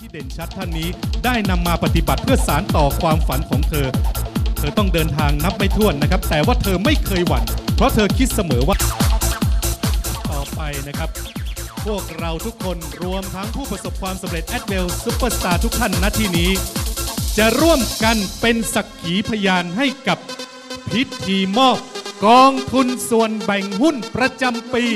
ที่เด่นชัดท่านนี้ได้นำมาปฏิบัติเพื่อสารต่อความฝันของเธอ เธอต้องเดินทางนับไม่ถ้วนนะครับ แต่ว่าเธอไม่เคยหวั่น เพราะเธอคิดเสมอว่า ต่อไปนะครับ พวกเราทุกคนรวมทั้งผู้ประสบความสำเร็จแอดเวลซุปเปอร์สตาร์ทุกท่านณที่นี้ จะร่วมกันเป็นสักขีพยานให้กับพิธีมอบกองทุนส่วนแบ่งหุ้นประจำปี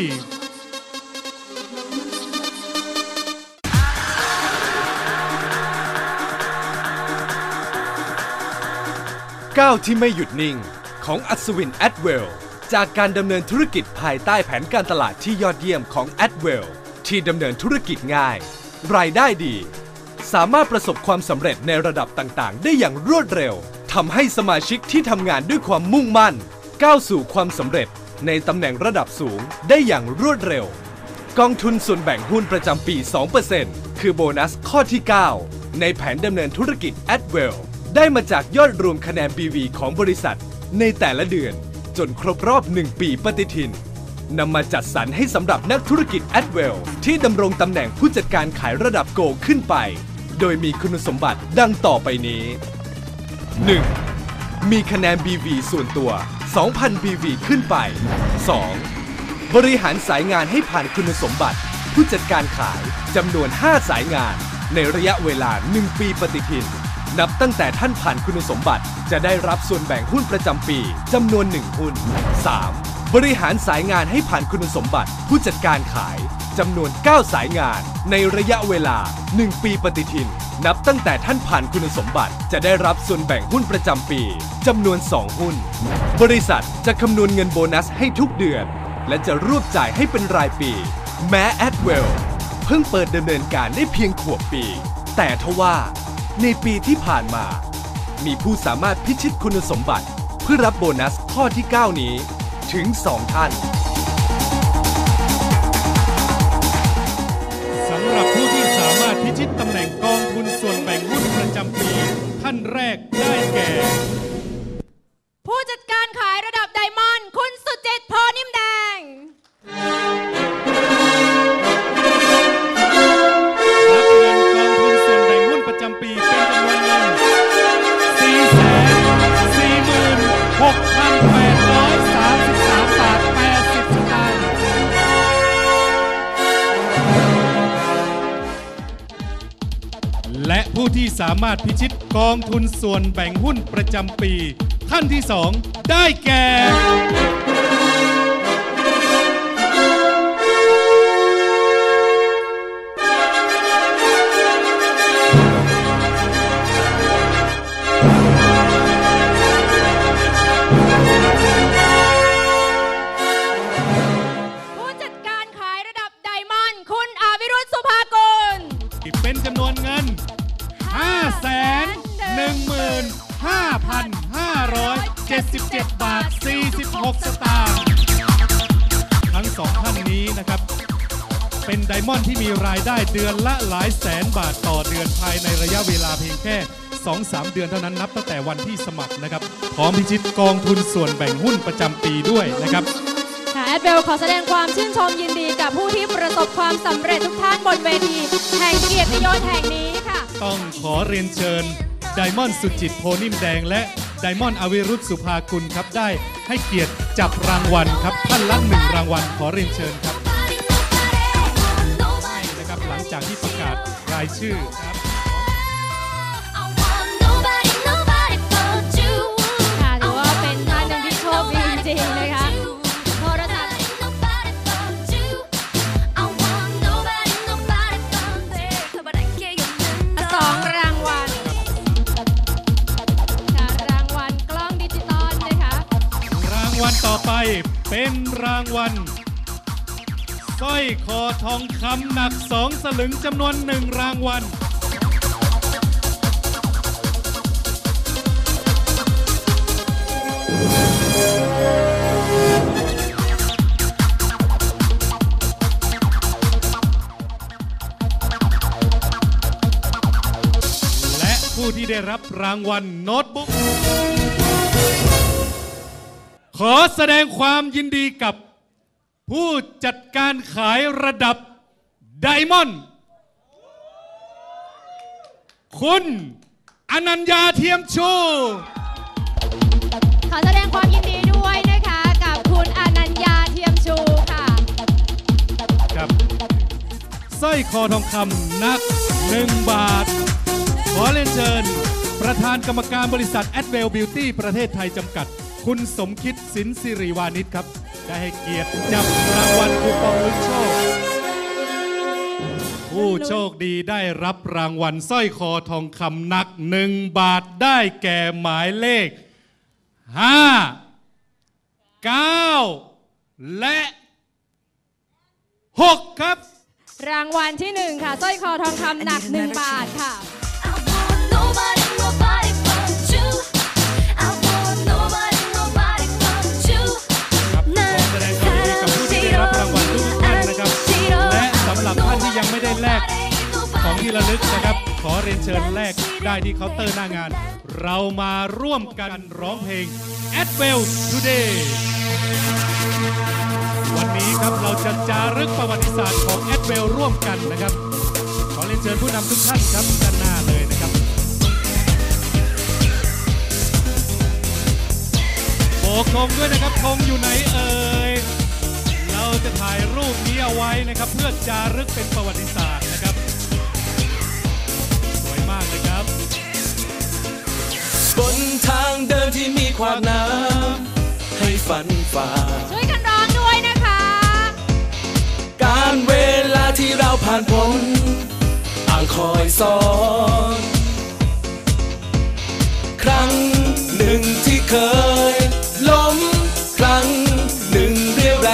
ก้าวที่ไม่หยุดนิ่งของอัศวินแอดเวลจากการดำเนินธุรกิจภายใต้แผนการตลาดที่ยอดเยี่ยมของแอดเวลที่ดำเนินธุรกิจง่าย รายได้ดี สามารถประสบความสำเร็จในระดับต่างๆ ได้อย่างรวดเร็วทำให้สมาชิกที่ทำงานด้วยความมุ่งมั่น ก้าวสู่ความสำเร็จในตำแหน่งระดับสูงได้อย่างรวดเร็ว กองทุนส่วนแบ่งหุ้นประจำปี 2%คือโบนัสข้อที่ 9 ในแผนดำเนินธุรกิจ a d w e l l ได้มาจากยอดรวมคะแนน BV ของบริษัท ในแต่ละเดือนจนครบรอบ 1 ปีปฏิทินนำมาจัดสรรให้สำหรับนักธุรกิจ a d w e l l ที่ดำรงตำแหน่งผู้จัดการขายระดับโกขึ้นไป โดยมีคุณสมบัติดังต่อไปนี้ 1. มีคะแนน BV ส่วนตัว 2,000 BV ขึ้นไป 2. บริหารสายงานให้ผ่านคุณสมบัติ ผู้จัดการขายจำนวน 5 สายงาน ในระยะเวลา 1 ปีปฏิทิน นับตั้งแต่ท่านผ่านคุณสมบัติ จะได้รับส่วนแบ่งหุ้นประจำปีจำนวน 1 หุ้น 3. บริหารสายงานให้ผ่านคุณสมบัติ ผู้จัดการขายจำนวน 9 สายงาน ในระยะเวลา 1 ปีปฏิทิน นับตั้งแต่ท่านผ่านคุณสมบัติ จะได้รับส่วนแบ่งหุ้นประจำปีจำนวน 2 หุ้น บริษัทจะคำนวณเงินโบนัสให้ทุกเดือน และจะรวบจ่ายให้เป็นรายปี แม้ a d w e l l เพิ่งเปิดดำเนินการได้เพียงขวบปี แต่ทว่า ในปีที่ผ่านมา มีผู้สามารถพิชิตคุณสมบัติ เพื่อรับโบนัสข้อที่ 9 นี้ ถึง 2 ท่านสำหรับผู้ที่สามารถพิชิตตำแหน่งกองทุนส่วนแบ่งหุ้นประจำปี ท่านแรกได้แก่ ผู้จัดการขายระดับ และผู้ที่สามารถพิชิตกองทุนส่วนแบ่งหุ้นประจำปีท่านที่ 2 ได้แก่ 46สตางค์ทั้งสองท่านนี้นะครับ เป็นไดมอนด์ที่มีรายได้เดือนละหลายแสนบาทต่อเดือนภายในระยะเวลาเพียงแค่ 2-3 เดือนเท่านั้นนับตั้งแต่วันที่สมัครนะครับพร้อมพิชิตกองทุนส่วนแบ่งหุ้นประจำปีด้วยนะครับค่ะแอดเบลขอแสดงความชื่นชมยินดีกับผู้ที่ประสบความสำเร็จทุกท่านบนเวที แห่งเกียรติยศแห่งนี้ค่ะ ต้องขอเรียนเชิญไดมอนด์สุจิตโพนิ่มแดงและ ไดมอนด์อวิรุธสุภากุลครับได้ให้เกียรติจับรางวัลครับท่านละหนึ่งรางวัลขอเรียนเชิญครับใช่นะครับหลังจากที่ประกาศรายชื่อครับ เป็นรางวัลสร้อยคอทองคำหนักสองสลึงจำนวนหนึ่งรางวัลและผู้ที่ได้รับรางวัลโน้ตบุ๊ก ขอแสดงความยินดีกับผู้จัดการขายระดับไดมอนด์คุณอนัญญาเทียมชู ขอแสดงความยินดีด้วยนะคะ กับคุณอนัญญาเทียมชูค่ะ ครับสร้อยคอทองคำหนัก 1 บาท ขอเรียนเชิญ ประธานกรรมการบริษัท a d w e l l Beauty ประเทศไทยจำกัด คุณสมคิดสินสิริวานิชครับ ได้ให้เกียรติจับรางวัลคูปองลุ้นโชค ผู้โชคดีได้รับรางวัลสร้อยคอทองคำหนัก1บาทได้แก่หมายเลข 5 9 และ 6 ครับ รางวัลที่หนึ่งค่ะสร้อยคอทองคำหนัก 1 บาทค่ะ ได้ที่เคาน์เตอร์หน้างาน เรามาร่วมกันร้องเพลง a d w e l l Today วันนี้ครับเราจะจารึกประวัติศาสตร์ของ a d w e l l ร่วมกันนะครับ ขอเรียนเชิญผู้นำทุกท่านครับด้านหน้าเลยนะครับโบกธงด้วยนะครับธงอยู่ไหนเอ่ย เราจะถ่ายรูปนี้เอาไว้นะครับ เพื่อจารึกเป็นประวัติศาสตร์ บนทางเดินที่มีขวากน้ำให้ฝันฝ่า ช่วยกันร้องด้วยนะคะ การเวลาที่เราผ่านพ้นอ่างคอยสอน ครั้งหนึ่งที่เคย ล้มครั้งหนึ่งเรียวแร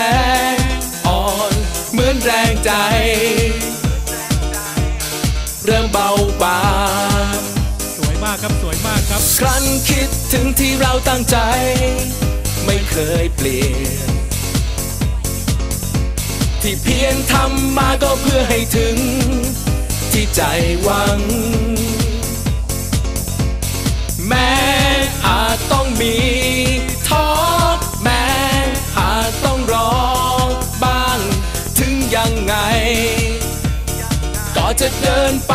งอ่อนเหมือนแรงใจ เริ่มเบาบาง ครั้นคิดถึงที่เราตั้งใจ ไม่เคยเปลี่ยน ที่เพียรทำมาก็เพื่อให้ถึง ที่ใจหวัง แม้อาจต้องมีท้อแม้อาจต้องรอบ้าง ถึงยังไง ก็จะเดินไป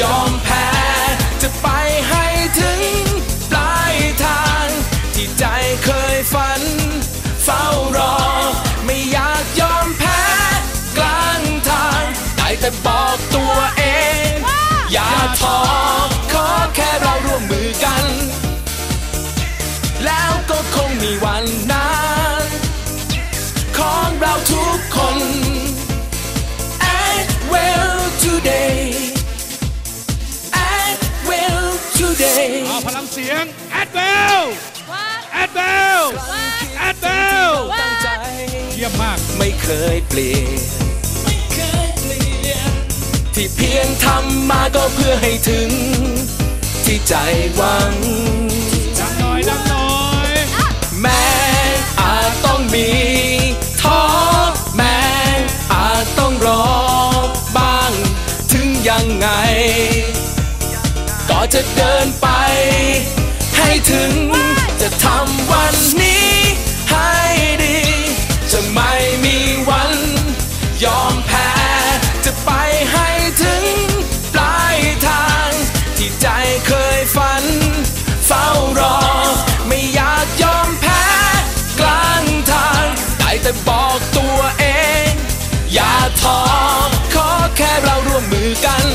ยอมแพ้ จะไปให้ถึงปลายทาง ที่ใจเคยฝัน เฝ้ารอ ไม่อยากยอมแพ้ กลางทาง ได้แต่บอก เอาพลังเสียง a d w e l l ว่า a d w e l l a d w e l l ตั้งใจเยี่ยมมากไม่เคยเปลี่ยนไม่เคยเปลี่ยนที่เพียงทำมาก็เพื่อให้ถึง ที่ใจหวังดังหน่อยดังหน่อย แม้อาจต้องมีท้อ ให้ถึง จะทำวันนี้ให้ดี จะไม่มีวันยอมแพ้ จะไปให้ถึงปลายทาง ที่ใจเคยฝัน เฝ้ารอ ไม่อยากยอมแพ้ กลางทาง ได้แต่บอกตัวเอง อย่าท้อขอแค่เราร่วมมือกัน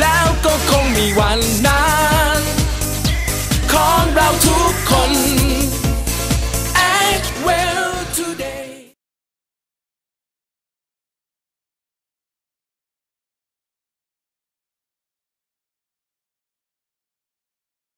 แล้วก็คงมีวันนั้น come